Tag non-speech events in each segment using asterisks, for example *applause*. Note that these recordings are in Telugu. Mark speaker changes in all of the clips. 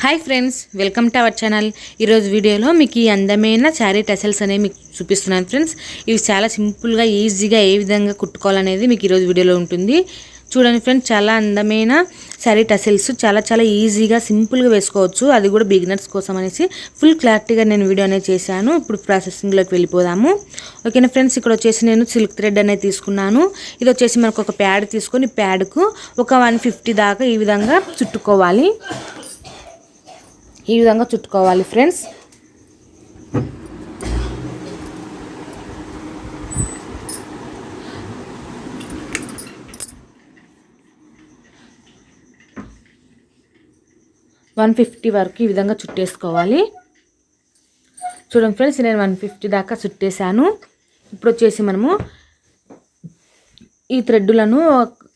Speaker 1: Hi friends welcome to our channel ఈరోజు వీడియోలో మీకు ఈ అందమైన శారీ టెసల్స్ అనేవి మీకు చూపిస్తున్నాను ఫ్రెండ్స్ ఇవి చాలా సింపుల్గా ఈజీగా ఏ విధంగా కుట్టుకోవాలనేది మీకు ఈరోజు వీడియోలో ఉంటుంది. చూడండి ఫ్రెండ్స్ చాలా అందమైన శారీ టెసల్స్ చాలా చాలా ఈజీగా సింపుల్గా వేసుకోవచ్చు. అది కూడా బిగినర్స్ కోసం అనేసి ఫుల్ క్లారిటీగా నేను వీడియో అనేది చేశాను. ఇప్పుడు ప్రాసెసింగ్లోకి వెళ్ళిపోదాము. ఓకేనా ఫ్రెండ్స్ ఇక్కడ వచ్చేసి నేను సిల్క్ థ్రెడ్ అనేది తీసుకున్నాను. ఇది వచ్చేసి మనకు ఒక ప్యాడ్ తీసుకొని ప్యాడ్కు ఒక వన్ ఫిఫ్టీ దాకా ఈ విధంగా చుట్టుకోవాలి. ఈ విధంగా చుట్టుకోవాలి ఫ్రెండ్స్ వన్ ఫిఫ్టీ వరకు ఈ విధంగా చుట్టేసుకోవాలి. చూడండి ఫ్రెండ్స్ నేను వన్ ఫిఫ్టీ దాకా చుట్టేసాను ఇప్పుడు వచ్చేసి మనము ఈ థ్రెడ్డులను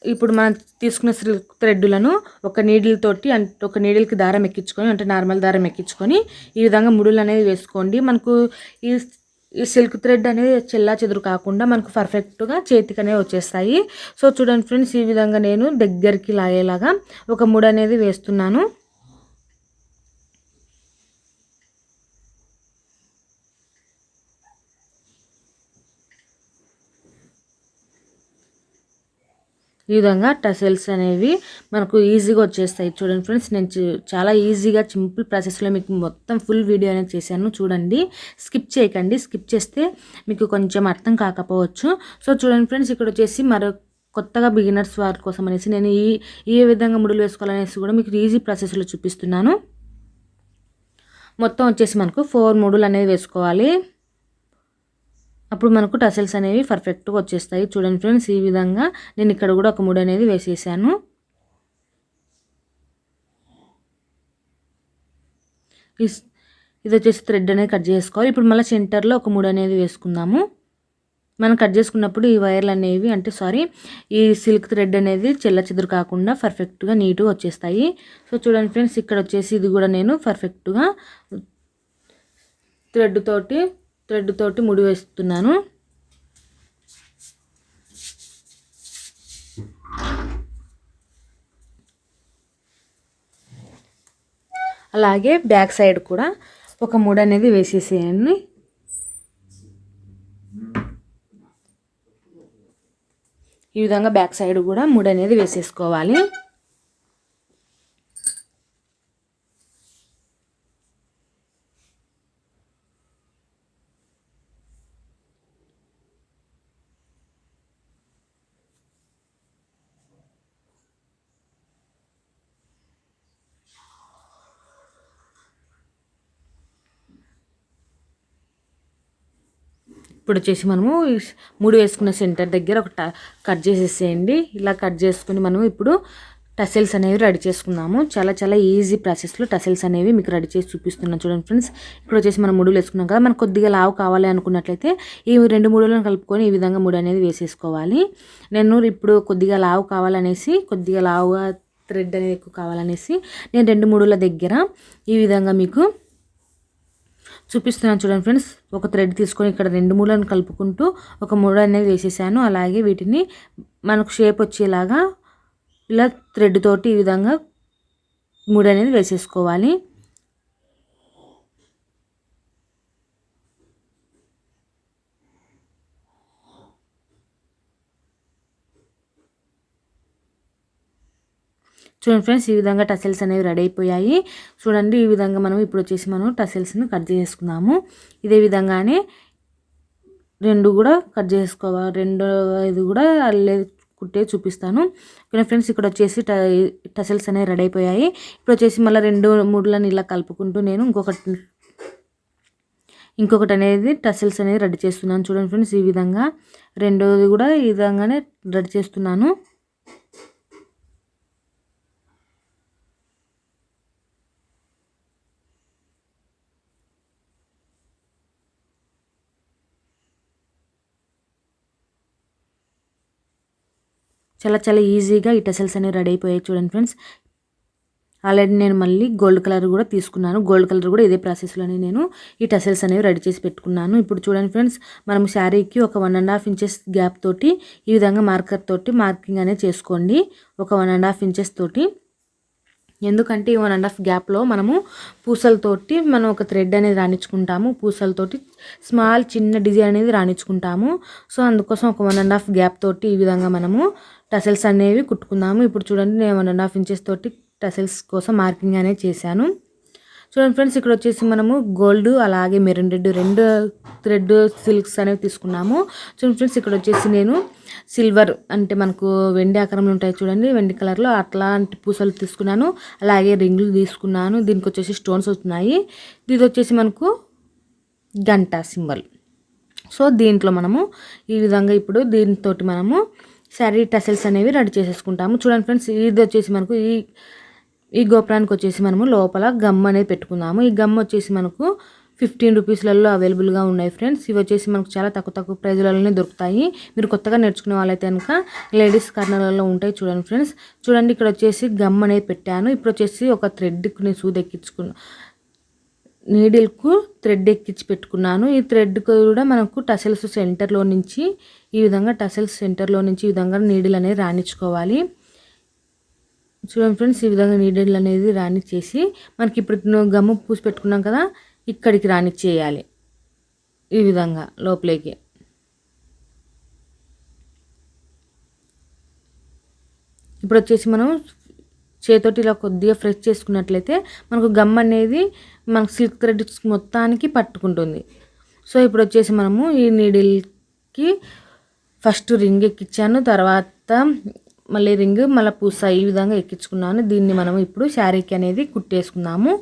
Speaker 1: ఇప్పుడు మనం తీసుకున్న సిల్క్ థ్రెడ్లను ఒక నీడిల్ తోటి అంటే ఒక నీడిల్కి దారం ఎక్కించుకొని అంటే నార్మల్ దారం ఎక్కించుకొని ఈ విధంగా ముడులు అనేది వేసుకోండి. మనకు ఈ ఈ సిల్క్ థ్రెడ్ అనేది చెల్లా చెదురు కాకుండా మనకు పర్ఫెక్ట్గా చేతికి అనేవి వచ్చేస్తాయి. సో చూడండి ఫ్రెండ్స్ ఈ విధంగా నేను దగ్గరికి లాగేలాగా ఒక ముడి అనేది వేస్తున్నాను. ఈ విధంగా టసెల్స్ అనేవి మనకు ఈజీగా వచ్చేస్తాయి. చూడండి ఫ్రెండ్స్ నేను చాలా ఈజీగా సింపుల్ ప్రాసెస్లో మీకు మొత్తం ఫుల్ వీడియో అనేది చేశాను. చూడండి స్కిప్ చేయకండి. స్కిప్ చేస్తే మీకు కొంచెం అర్థం కాకపోవచ్చు. సో చూడండి ఫ్రెండ్స్ ఇక్కడ వచ్చేసి మరో కొత్తగా బిగినర్స్ వారి కోసం అనేసి నేను ఈ ఏ విధంగా ముడులు వేసుకోవాలనేసి కూడా మీకు ఈజీ ప్రాసెస్లో చూపిస్తున్నాను. మొత్తం వచ్చేసి మనకు ఫోర్ ముడులు అనేది వేసుకోవాలి. అప్పుడు మనకు టసల్స్ అనేవి పర్ఫెక్ట్గా వచ్చేస్తాయి. చూడండి ఫ్రెండ్స్ ఈ విధంగా నేను ఇక్కడ కూడా ఒక ముడి అనేది వేసేసాను. ఇది వచ్చేసి థ్రెడ్ అనేది కట్ చేసుకోవాలి. ఇప్పుడు మళ్ళీ సెంటర్లో ఒక ముడి అనేది వేసుకుందాము. మనం కట్ చేసుకున్నప్పుడు ఈ వైర్లు అనేవి అంటే సారీ ఈ సిల్క్ థ్రెడ్ అనేది చెల్ల చెదురు కాకుండా పర్ఫెక్ట్గా నీట్గా వచ్చేస్తాయి. సో చూడండి ఫ్రెండ్స్ ఇక్కడ వచ్చేసి ఇది కూడా నేను పర్ఫెక్ట్గా థ్రెడ్ తోటి థ్రెడ్ తోటి ముడి వేస్తున్నాను. అలాగే బ్యాక్ సైడ్ కూడా ఒక ముడి అనేది వేసేసేయండి. ఈ విధంగా బ్యాక్ సైడ్ కూడా ముడి అనేది వేసేసుకోవాలి. ఇప్పుడు వచ్చేసి మనము మూడు వేసుకున్న సెంటర్ దగ్గర ఒక కట్ చేసేసేయండి. ఇలా కట్ చేసుకుని మనము ఇప్పుడు టసెల్స్ అనేవి రెడీ చేసుకున్నాము. చాలా చాలా ఈజీ ప్రాసెస్లో టసెల్స్ అనేవి మీకు రెడీ చేసి చూపిస్తున్నాను చూడండి ఫ్రెండ్స్. ఇక్కడ వచ్చేసి మనం ముడులు వేసుకున్నాం కదా మనకు కొద్దిగా లావు కావాలి అనుకున్నట్లయితే ఈ రెండు ముడులను కలుపుకొని ఈ విధంగా ముడి అనేది వేసేసుకోవాలి. నేను ఇప్పుడు కొద్దిగా లావు కావాలనేసి కొద్దిగా లావుగా థ్రెడ్ అనేది ఎక్కువ కావాలనేసి నేను రెండు ముడుల దగ్గర ఈ విధంగా మీకు చూపిస్తున్నాను చూడండి ఫ్రెండ్స్. ఒక థ్రెడ్ తీసుకొని ఇక్కడ రెండు మూలను కలుపుకుంటూ ఒక మూడు అనేది వేసేసాను. అలాగే వీటిని మనకు షేప్ వచ్చేలాగా ఇలా థ్రెడ్ తోటి ఈ విధంగా మూడు అనేది వేసేసుకోవాలి. చూడండి ఫ్రెండ్స్ ఈ విధంగా టసెల్స్ అనేవి రెడీ అయిపోయాయి. చూడండి ఈ విధంగా మనం ఇప్పుడు వచ్చేసి మనం టసెల్స్ని కట్ చేసుకున్నాము ఇదే విధంగానే రెండు కూడా కట్ చేసుకోవాలి రెండు ఇది కూడా అల్లే కుట్టే చూపిస్తాను. ఓకే ఫ్రెండ్స్ ఇక్కడ వచ్చేసి టసెల్స్ అనేవి రెడీ అయిపోయాయి. ఇప్పుడు వచ్చేసి మళ్ళీ రెండు మూడులను ఇలా కలుపుకుంటూ నేను ఇంకొకటి ఇంకొకటి అనేది టసెల్స్ అనేది రెడీ చేస్తున్నాను. చూడండి ఫ్రెండ్స్ ఈ విధంగా రెండోది కూడా ఈ విధంగానే రెడీ చేస్తున్నాను. చాలా చాలా ఈజీగా ఈ టెసల్స్ అనేవి రెడీ అయిపోయాయి చూడండి ఫ్రెండ్స్. ఆల్రెడీ నేను మళ్ళీ గోల్డ్ కలర్ కూడా తీసుకున్నాను. గోల్డ్ కలర్ కూడా ఇదే ప్రాసెస్లోనే నేను ఈ టెసల్స్ అనేవి రెడీ చేసి పెట్టుకున్నాను. ఇప్పుడు చూడండి ఫ్రెండ్స్ మనం శారీకి ఒక one and half inches gap తోటి ఈ విధంగా మార్కర్ తోటి మార్కింగ్ అనేది చేసుకోండి. ఒక వన్ అండ్ హాఫ్ ఇంచెస్ తోటి ఎందుకంటే ఈ వన్ అండ్ హాఫ్ గ్యాప్లో మనము పూసలతోటి మనం ఒక థ్రెడ్ అనేది రాణించుకుంటాము. పూసలతోటి స్మాల్ చిన్న డిజైన్ అనేది రాణించుకుంటాము. సో అందుకోసం ఒక వన్ అండ్ హాఫ్ గ్యాప్ తోటి ఈ విధంగా మనము టసల్స్ అనేవి కుట్టుకుందాము. ఇప్పుడు చూడండి నేను వన్ అండ్ హాఫ్ ఇంచెస్ తోటి టసల్స్ కోసం మార్కింగ్ అనేది చేశాను. చూడండి ఫ్రెండ్స్ ఇక్కడ వచ్చేసి మనము గోల్డ్ అలాగే మెరూన్ రెడ్ రెండు థ్రెడ్ సిల్క్స్ అనేవి తీసుకున్నాము. చూడండి ఫ్రెండ్స్ ఇక్కడ వచ్చేసి నేను సిల్వర్ అంటే మనకు వెండి ఆకారంలో ఉంటాయి చూడండి వెండి కలర్లో అట్లాంటి పూసలు తీసుకున్నాను. అలాగే రింగులు తీసుకున్నాను. దీనికి వచ్చేసి స్టోన్స్ వస్తున్నాయి. ఇది వచ్చేసి మనకు గంట సింబల్. సో దీంట్లో మనము ఈ విధంగా ఇప్పుడు దీంతో మనము శారీ టసల్స్ అనేవి రెడీ చేసేసుకుంటాము. చూడండి ఫ్రెండ్స్ ఇది వచ్చేసి మనకు ఈ ఈ గోపురానికి వచ్చేసి మనము లోపల గమ్ అనేది పెట్టుకుందాము ఈ గమ్ వచ్చేసి మనకు ఫిఫ్టీన్ రూపీస్లలో అవైలబుల్గా ఉన్నాయి ఫ్రెండ్స్. ఇవి వచ్చేసి మనకు చాలా తక్కువ తక్కువ ప్రైజ్లలోనే దొరుకుతాయి. మీరు కొత్తగా నేర్చుకునే వాళ్ళైతే కనుక లేడీస్ కార్నర్లలో ఉంటాయి చూడండి ఫ్రెండ్స్. చూడండి ఇక్కడ వచ్చేసి గమ్ అనేది పెట్టాను. ఇప్పుడు వచ్చేసి ఒక థ్రెడ్కి నేను సూది ఎక్కించుకున్నా నీడిల్కు థ్రెడ్ ఎక్కించి పెట్టుకున్నాను. ఈ థ్రెడ్ కూడా మనకు టసల్స్ సెంటర్లో నుంచి ఈ విధంగా టసల్స్ సెంటర్లో నుంచి ఈ విధంగా నీడిల్ అనేది రాణించుకోవాలి. చూడండి ఫ్రెండ్స్ ఈ విధంగా నీడిల్ అనేది రాణించేసి మనకి ఇప్పుడు గమ్ము పూసి పెట్టుకున్నాం కదా ఇక్కడికి రానిచ్చేయాలి ఈ విధంగా లోపలికి. ఇప్పుడు వచ్చేసి మనం చేతోటి ఇలా కొద్దిగా ఫ్రెష్ చేసుకున్నట్లయితే మనకు గమ్ అనేది మనకు సిల్క్ థ్రెడ్ మొత్తానికి పట్టుకుంటుంది. సో ఇప్పుడు వచ్చేసి మనము ఈ నీడిల్కి ఫస్ట్ రింగ్ ఎక్కించాను తర్వాత మళ్ళీ రింగ్ మళ్ళీ పూస ఈ విధంగా ఎక్కించుకున్నాను. దీన్ని మనం ఇప్పుడు శారీకి అనేది కుట్టేసుకుందాము.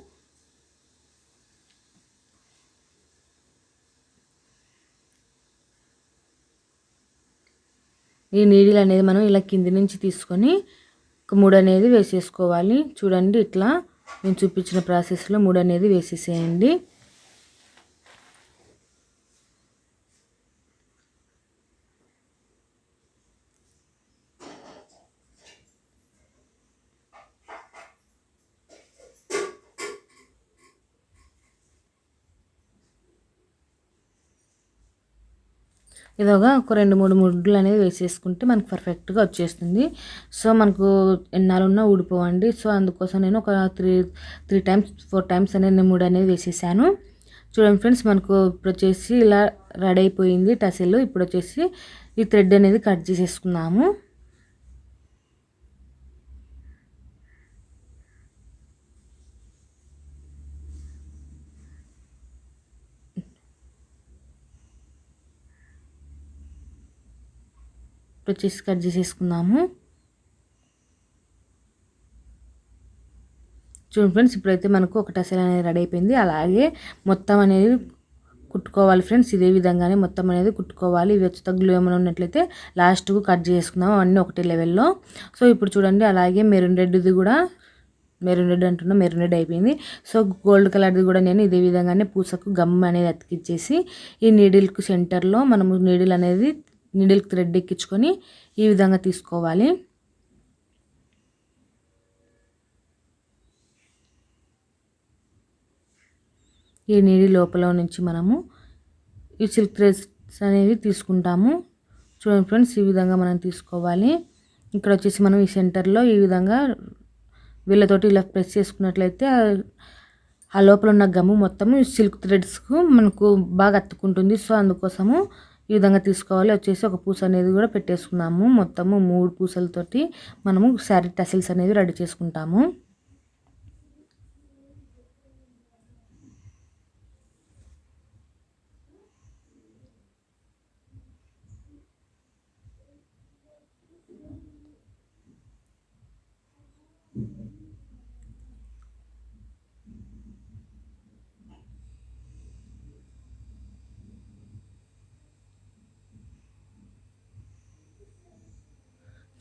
Speaker 1: ఈ నీడిల్ అనేది మనం ఇలా కింది నుంచి తీసుకొని ఒక మూడు అనేది వేసేసుకోవాలి. చూడండి ఇట్లా నేను చూపించిన ప్రాసెస్లో మూడు అనేది వేసేసేయండి. ఇదొక ఒక రెండు మూడు ముడ్లు అనేది వేసేసుకుంటే మనకు పర్ఫెక్ట్గా వచ్చేస్తుంది. సో మనకు ఎన్నాళ్ళున్నా ఊడిపోవండి. సో అందుకోసం నేను ఒక three three times four times అనేది మూడు అనేది వేసేసాను. చూడండి ఫ్రెండ్స్ మనకు ఇప్పుడు వచ్చేసి ఇలా రెడీ అయిపోయింది టసెల్ ఇప్పుడు వచ్చేసి ఈ థ్రెడ్ అనేది కట్ చేసేసుకున్నాము ఇప్పుడు వచ్చేసి కట్ చేసేసుకుందాము. చూడండి ఫ్రెండ్స్ ఇప్పుడైతే మనకు ఒక టసల్ అనేది రెడీ అయిపోయింది. అలాగే మొత్తం అనేది కుట్టుకోవాలి ఫ్రెండ్స్. ఇదే విధంగానే మొత్తం అనేది కుట్టుకోవాలి. ఇవి వచ్చి తగ్గులు ఏమైనా ఉన్నట్లయితే లాస్ట్కు కట్ చేసుకుందాం అవన్నీ ఒకటే లెవెల్లో. సో ఇప్పుడు చూడండి అలాగే మెరూన్ రెడ్ది కూడా మెరూన్ రెడ్ అంటున్నా మెరూన్ రెడ్ అయిపోయింది. సో గోల్డ్ కలర్ది కూడా నేను ఇదే విధంగానే పూసకు గమ్ అనేది అతికిచ్చేసి ఈ నీడిల్కు సెంటర్లో మనము నీడిల్ అనేది నీడిల్కి థ్రెడ్ ఎక్కించుకొని ఈ విధంగా తీసుకోవాలి. ఈ నీడి లోపల నుంచి మనము ఈ సిల్క్ థ్రెడ్స్ అనేవి తీసుకుంటాము. చూడండి ఫ్రెండ్స్ ఈ విధంగా మనం తీసుకోవాలి. ఇక్కడ వచ్చేసి మనం ఈ సెంటర్లో ఈ విధంగా వీళ్ళతోటి ఇలా ప్రెస్ చేసుకున్నట్లయితే ఆ లోపల ఉన్న గమ్ము మొత్తము సిల్క్ థ్రెడ్స్కు మనకు బాగా అత్తుకుంటుంది సో అందుకోసము ఈ విధంగా తీసుకోవాలి. వచ్చేసి ఒక పూస అనేది కూడా పెట్టేసుకున్నాము. మొత్తము మూడు పూసలతోటి మనము శారీ టసిల్స్ అనేవి రెడీ చేసుకుంటాము.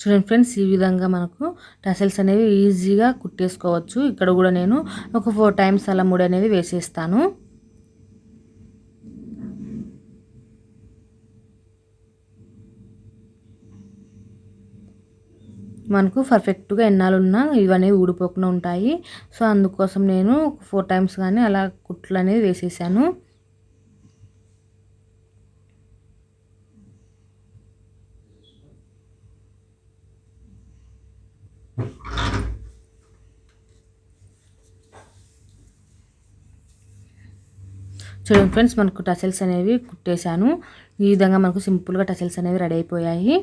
Speaker 1: చూడండి ఫ్రెండ్స్ ఈ విధంగా మనకు టసల్స్ అనేవి ఈజీగా కుట్టేసుకోవచ్చు. ఇక్కడ కూడా నేను ఒక ఫోర్ టైమ్స్ అలా మూడు అనేది వేసేస్తాను. మనకు పర్ఫెక్ట్గా ఎన్నాళ్ళున్నా ఇవన్నీ ఊడిపోకుండా ఉంటాయి. సో అందుకోసం నేను ఫోర్ టైమ్స్ కానీ అలా కుట్లు అనేది వేసేసాను. చూడండి ఫ్రెండ్స్ మనకు టసల్స్ అనేవి కుట్టేశాను. ఈ విధంగా మనకు సింపుల్గా టసల్స్ అనేవి రెడీ అయిపోయాయి.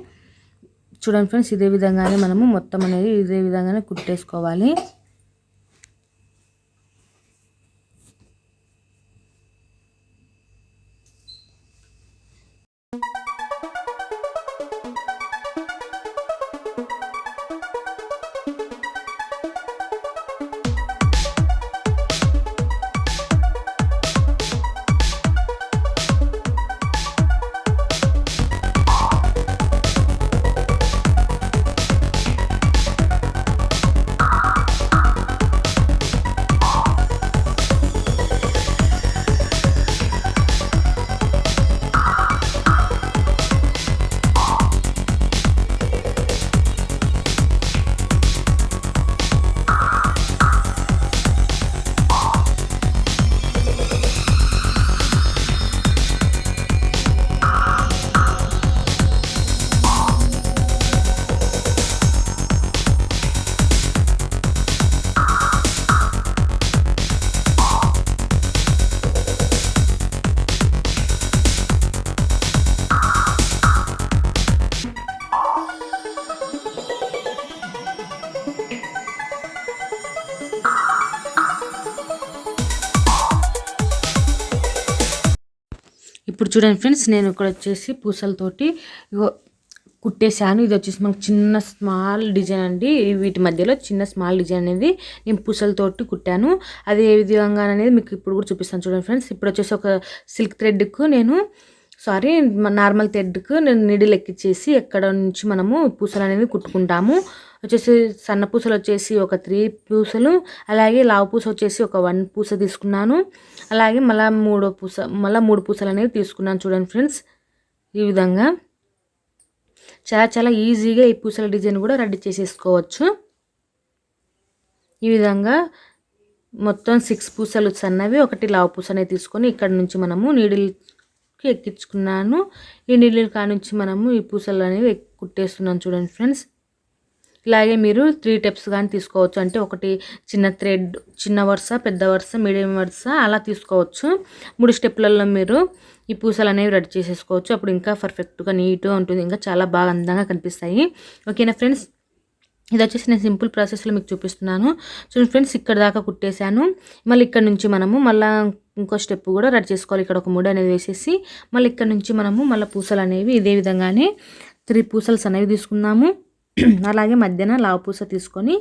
Speaker 1: చూడండి ఫ్రెండ్స్ ఇదే విధంగానే మనము మొత్తం అనేది ఇదే విధంగానే కుట్టేసుకోవాలి. ఇప్పుడు చూడండి ఫ్రెండ్స్ నేను ఇక్కడ వచ్చేసి పూసలతోటి కుట్టేశాను. ఇది వచ్చేసి మనకు చిన్న స్మాల్ డిజైన్ అండి. వీటి మధ్యలో చిన్న స్మాల్ డిజైన్ అనేది నేను పూసలతోటి కుట్టాను. అది ఏ విధంగా అనేది మీకు ఇప్పుడు కూడా చూపిస్తాను చూడండి ఫ్రెండ్స్. ఇప్పుడు వచ్చేసి ఒక సిల్క్ థ్రెడ్కు నేను సారీ నార్మల్ థ్రెడ్కు నేను నిడిల్ ఎక్కిచ్చేసి ఎక్కడ నుంచి మనము పూసలు అనేది కుట్టుకుంటాము. వచ్చేసి సన్న పూసలు వచ్చేసి ఒక త్రీ పూసలు అలాగే లావు పూస వచ్చేసి ఒక వన్ పూస తీసుకున్నాను. అలాగే మళ్ళీ మూడో పూస మళ్ళీ మూడు పూసలు అనేవి తీసుకున్నాను చూడండి ఫ్రెండ్స్ ఈ విధంగా. చాలా చాలా ఈజీగా ఈ పూసల డిజైన్ కూడా రెడీ చేసేసుకోవచ్చు. ఈ విధంగా మొత్తం సిక్స్ పూసలు సన్నవి ఒకటి లావు పూస అనేది తీసుకొని ఇక్కడ నుంచి మనము నీడిల్ ఎక్కించుకున్నాను. ఈ నీళ్ళు కానుంచి మనము ఈ పూసలు అనేవి కుట్టేస్తున్నాం చూడండి ఫ్రెండ్స్. ఇలాగే మీరు త్రీ టెప్స్ కానీ తీసుకోవచ్చు. అంటే ఒకటి చిన్న థ్రెడ్ చిన్న వరుస పెద్ద వరుస మీడియం వరుస అలా తీసుకోవచ్చు. మూడు స్టెప్లలో మీరు ఈ పూసలు అనేవి రెడీ చేసేసుకోవచ్చు. అప్పుడు ఇంకా పర్ఫెక్ట్గా నీట్గా ఉంటుంది. ఇంకా చాలా బాగా అందంగా కనిపిస్తాయి. ఓకేనా ఫ్రెండ్స్? ఇది వచ్చేసి నేను సింపుల్ ప్రాసెస్లో మీకు చూపిస్తున్నాను. చూడండి ఫ్రెండ్స్ ఇక్కడ దాకా కుట్టేశాను. మళ్ళీ ఇక్కడ నుంచి మనము మళ్ళీ ఇంకో స్టెప్ కూడా రెడీ చేసుకోవాలి. ఇక్కడ ఒక ముడి అనేది వేసేసి మళ్ళీ ఇక్కడ నుంచి మనము మళ్ళీ పూసలు అనేవి ఇదే విధంగానే త్రీ పూసల్స్ అనేవి తీసుకున్నాము *clears throat* అలాగే మధ్యన లావపూస తీసుకొని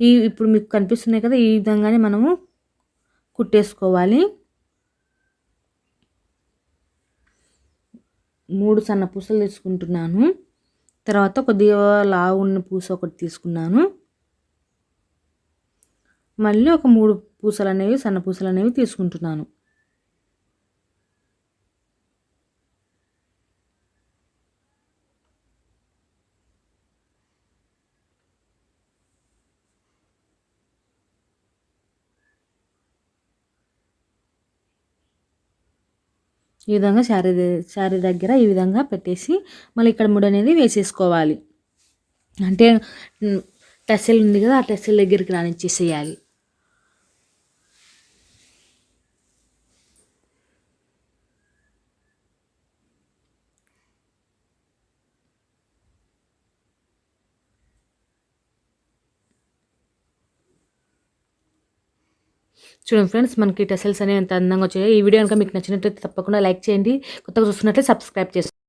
Speaker 1: ఈ ఇప్పుడు మీకు కనిపిస్తున్నాయి కదా ఈ విధంగానే మనము కుట్టేసుకోవాలి. మూడు సన్న పూసలు తీసుకుంటున్నాను. తర్వాత కొద్దిగా లావు ఉన్న పూస ఒకటి తీసుకున్నాను. మళ్ళీ ఒక మూడు పూసలు అనేవి సన్న పూసలు అనేవి తీసుకుంటున్నాను. ఈ విధంగా శారీ శారీ దగ్గర ఈ విధంగా పెట్టేసి మళ్ళీ ఇక్కడ ముడి అనేది వేసేసుకోవాలి. అంటే టెస్సెల్ ఉంది కదా ఆ టెస్సెల్ దగ్గరికి రానిచ్చేసేయాలి. చూడండి ఫ్రెండ్స్ మనకి టెసల్స్ అనేవి ఎంత అందంగా వచ్చాయి ఈ వీడియో కనుక మీకు నచ్చినట్లయితే తప్పకుండా లైక్ చేయండి. కొత్తగా చూస్తున్నట్లయితే సబ్స్క్రైబ్ చేసుకోండి.